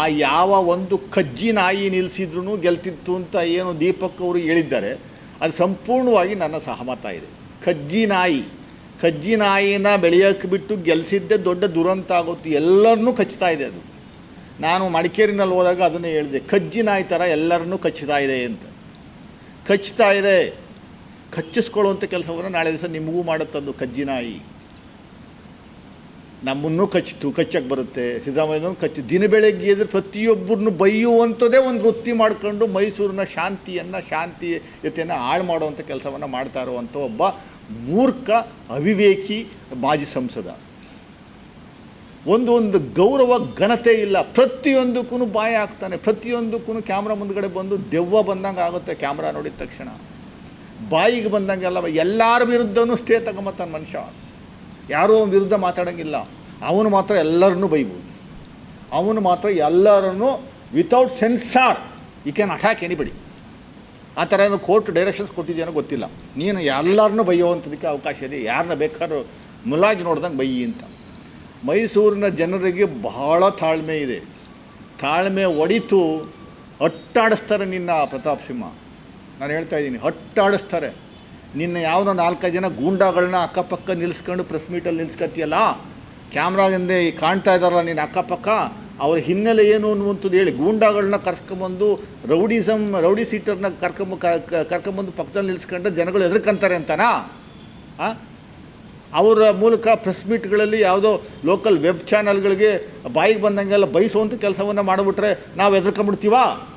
ಆ ಯಾವ ಒಂದು ಕಜ್ಜಿ ನಾಯಿ ನಿಲ್ಲಿಸಿದ್ರು ಗೆಲ್ತಿತ್ತು ಅಂತ ಏನು ದೀಪಕ್ ಅವರು ಹೇಳಿದ್ದಾರೆ, ಅದು ಸಂಪೂರ್ಣವಾಗಿ ನನ್ನ ಸಹಮತ ಇದೆ. ಕಜ್ಜಿ ನಾಯಿ, ಕಜ್ಜಿ ನಾಯಿನ ಬೆಳೆಯೋಕ್ಕೆ ಬಿಟ್ಟು ಗೆಲ್ಲಿಸಿದ್ದೇ ದೊಡ್ಡ ದುರಂತ ಆಗುತ್ತೆ, ಎಲ್ಲರನ್ನೂ ಕಚ್ತಾ ಇದೆ ಅದು. ನಾನು ಮಡಿಕೇರಿನಲ್ಲಿ ಹೋದಾಗ ಅದನ್ನೇ ಹೇಳಿದೆ, ಕಜ್ಜಿ ನಾಯಿ ಥರ ಎಲ್ಲರನ್ನೂ ಕಚ್ಚುತ್ತಾ ಇದೆ ಅಂತ. ಕಚ್ತಾ ಇದೆ ಕಚ್ಚಿಸ್ಕೊಳ್ಳುವಂಥ ಕೆಲಸವನ್ನು ನಾಳೆ ದಿವಸ ನಿಮಗೂ ಮಾಡುತ್ತದ್ದು ಕಜ್ಜಿ ನಾಯಿ. ನಮ್ಮನ್ನು ಕಚ್ಚಿತು ಕಚ್ಚಕ್ಕೆ ಬರುತ್ತೆ. ಸಿದ್ದರಾಮಯ್ಯನವ್ರು ಕಚ್ಚಿ, ದಿನ ಬೆಳಗ್ಗೆ ಎದುರು ಪ್ರತಿಯೊಬ್ಬರನ್ನು ಬೈಯುವಂಥದ್ದೇ ಒಂದು ವೃತ್ತಿ ಮಾಡ್ಕೊಂಡು ಮೈಸೂರಿನ ಶಾಂತಿಯನ್ನು, ಶಾಂತಿ ಜೊತೆಯನ್ನು ಹಾಳು ಮಾಡುವಂಥ ಕೆಲಸವನ್ನು ಮಾಡ್ತಾ ಇರುವಂಥ ಒಬ್ಬ ಮೂರ್ಖ, ಅವಿವೇಕಿ, ಮಾಜಿ ಸಂಸದ. ಒಂದು ಒಂದು ಗೌರವ, ಘನತೆ ಇಲ್ಲ. ಪ್ರತಿಯೊಂದಕ್ಕೂ ಬಾಯ ಹಾಕ್ತಾನೆ. ಪ್ರತಿಯೊಂದಕ್ಕೂ ಕ್ಯಾಮ್ರಾ ಮುಂದ್ಗಡೆ ಬಂದು ದೆವ್ವ ಬಂದಂಗೆ ಆಗುತ್ತೆ ಕ್ಯಾಮ್ರಾ ನೋಡಿದ ತಕ್ಷಣ. ಬಾಯಿಗೆ ಬಂದಂಗೆಲ್ಲ ಎಲ್ಲರ ವಿರುದ್ಧವೂ ಸ್ಟೇ ತಗೊಂಬತ್ತಾನೆ ಮನುಷ್ಯ. ಯಾರೋ ವಿರುದ್ಧ ಮಾತಾಡೋಂಗಿಲ್ಲ. ಅವನು ಮಾತ್ರ ಎಲ್ಲರನ್ನೂ ಬೈಬೋದು. ಅವನು ಮಾತ್ರ ಎಲ್ಲರನ್ನೂ ವಿತೌಟ್ ಸೆನ್ಸಾರ್ ಈ ಕ್ಯಾನ್ ಅಟ್ಯಾಕ್ ಎನಿಬಡಿ ಆ ಥರ ಏನು ಕೋರ್ಟ್ ಡೈರೆಕ್ಷನ್ಸ್ ಕೊಟ್ಟಿದೆಯೋ ಗೊತ್ತಿಲ್ಲ. ನೀನು ಎಲ್ಲರನ್ನೂ ಬೈಯುವಂಥದಕ್ಕೆ ಅವಕಾಶ ಇದೆ. ಯಾರನ್ನ ಬೇಕಾದ್ರೂ ಮುಲಾಜಿ ನೋಡ್ದಂಗೆ ಬೈಯಿ ಅಂತ. ಮೈಸೂರಿನ ಜನರಿಗೆ ಬಹಳ ತಾಳ್ಮೆ ಇದೆ. ತಾಳ್ಮೆ ಒಡಿತು ಅಟ್ಟಾಡಿಸ್ತಾರೆ ನಿನ್ನ ಪ್ರತಾಪ್ ಸಿಂಹ. ನಾನು ಹೇಳ್ತಾ ಇದ್ದೀನಿ, ಅಟ್ಟಾಡಿಸ್ತಾರೆ. ನಿನ್ನ ಯಾವುದೋ ನಾಲ್ಕೈದು ಜನ ಗೂಂಡಾಗಳನ್ನ ಅಕ್ಕಪಕ್ಕ ನಿಲ್ಲಿಸ್ಕೊಂಡು ಪ್ರೆಸ್ ಮೀಟಲ್ಲಿ ನಿಲ್ಸ್ಕೊತೀಯಲ್ಲ ಕ್ಯಾಮ್ರಾದಿಂದ ಕಾಣ್ತಾ ಇದ್ದಾರಲ್ಲ ನಿನ್ನ ಅಕ್ಕಪಕ್ಕ? ಅವ್ರ ಹಿನ್ನೆಲೆ ಏನು ಅನ್ನುವಂಥದ್ದು ಹೇಳಿ. ಗೂಂಡಾಗಳನ್ನ ಕರ್ಸ್ಕೊಂಬಂದು ರೌಡಿಸಮ್ ರೌಡಿ ಸೀಟರ್ನ ಕರ್ಕೊಂಬ ಕರ್ಕೊಂಬಂದು ಪಕ್ಕದಲ್ಲಿ ನಿಲ್ಸ್ಕೊಂಡು ಜನಗಳು ಎದುರ್ಕೊಂತಾರೆ ಅಂತನಾ? ಅವರ ಮೂಲಕ ಪ್ರೆಸ್ ಮೀಟ್ಗಳಲ್ಲಿ ಯಾವುದೋ ಲೋಕಲ್ ವೆಬ್ ಚಾನಲ್ಗಳಿಗೆ ಬಾಯಿಗೆ ಬಂದಂಗೆಲ್ಲ ಬಯಸುವಂಥ ಕೆಲಸವನ್ನು ಮಾಡಿಬಿಟ್ರೆ ನಾವು ಹೆದರ್ಕೊಂಬಿಡ್ತೀವಾ